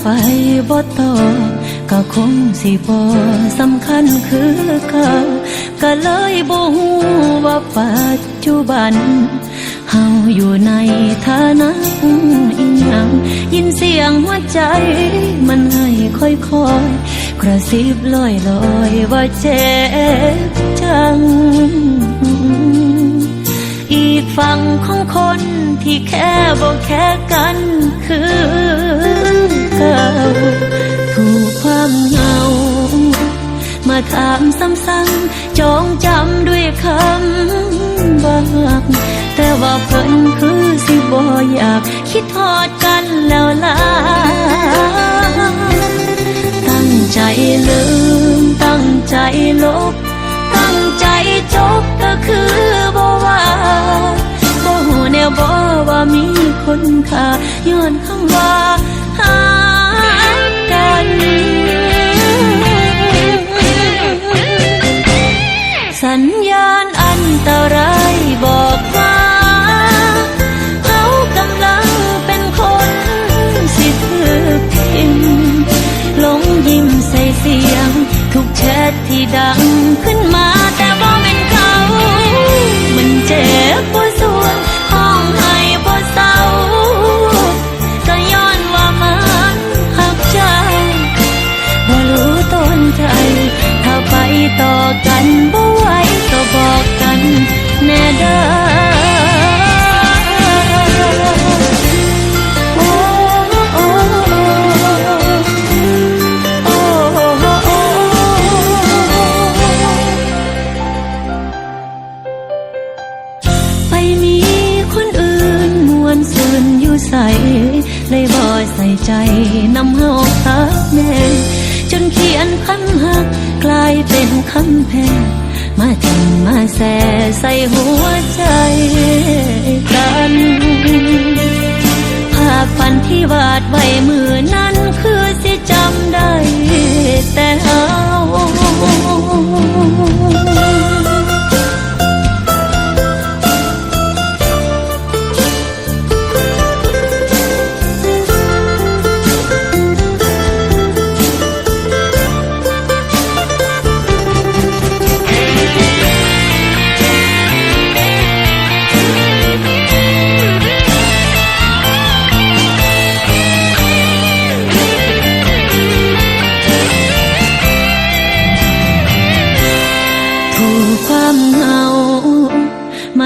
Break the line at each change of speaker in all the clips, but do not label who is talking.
ไปบ่ต่อก็คงสิบ่สำคัญคือเก่าก็เลยบ่ฮู้ว่าปัจจุบันเฮาอยู่ในฐานะอีหยังยินเสียงหัวใจ มันให้ค่อยๆ กระซิบลอยลอยๆว่าเจ็บจัง อีกฝั่งของคนที่แค่บอกแค่กันคือ ถูกความเหงา มาถามซ้ำๆจองจำด้วยคำบักแต่ว่าเพิ่นคือสิบ่อยาก คิดทอดกันแล้วล่ะตั้งใจลืม ตั้งใจลบ ตั้งใจจบก็คือบ่ว่าบ่หูแนวบ่ว่ามีคนค่าย้อนคำว่าหา ที่ดังขึ้นมาแต่บ่เป็นเขา มันเจ็บปวด เลยบ่ใส่ใจนำเฮาทักแม่จนเขียนคำหักกลายเป็นคำแพงมาทิมมาแส่ใส่หัวใจกัน ภาพฝันที่วาดไว้มือนั้น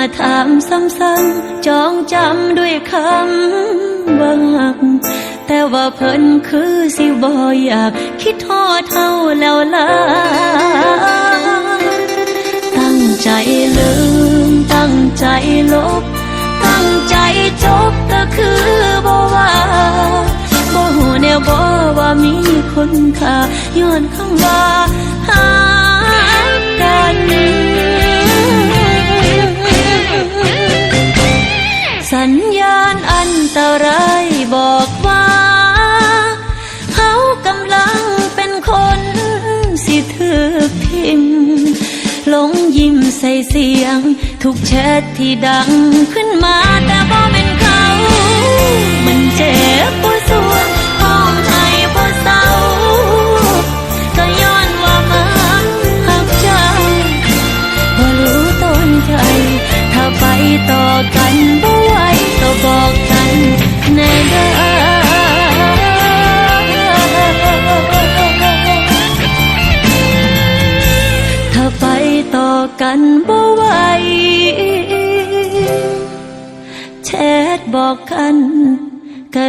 มาถามซ้ำๆจองจำด้วยคำบัก แต่ว่าเพิ่นคือสิบ่อยาก คิดทอดเท่าแล้วล่ะตั้งใจลืม ตั้งใจลบ ตั้งใจจบก็คือบ่ว่าบ่หูแนวบ่ว่ามีคนค่าย้อนคำ มใส่เสียง ทุกแชทที่ดังขึ้นมา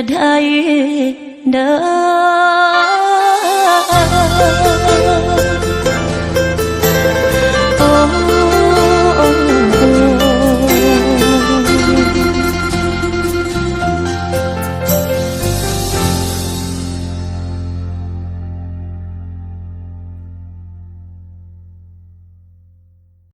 ได้เด้อ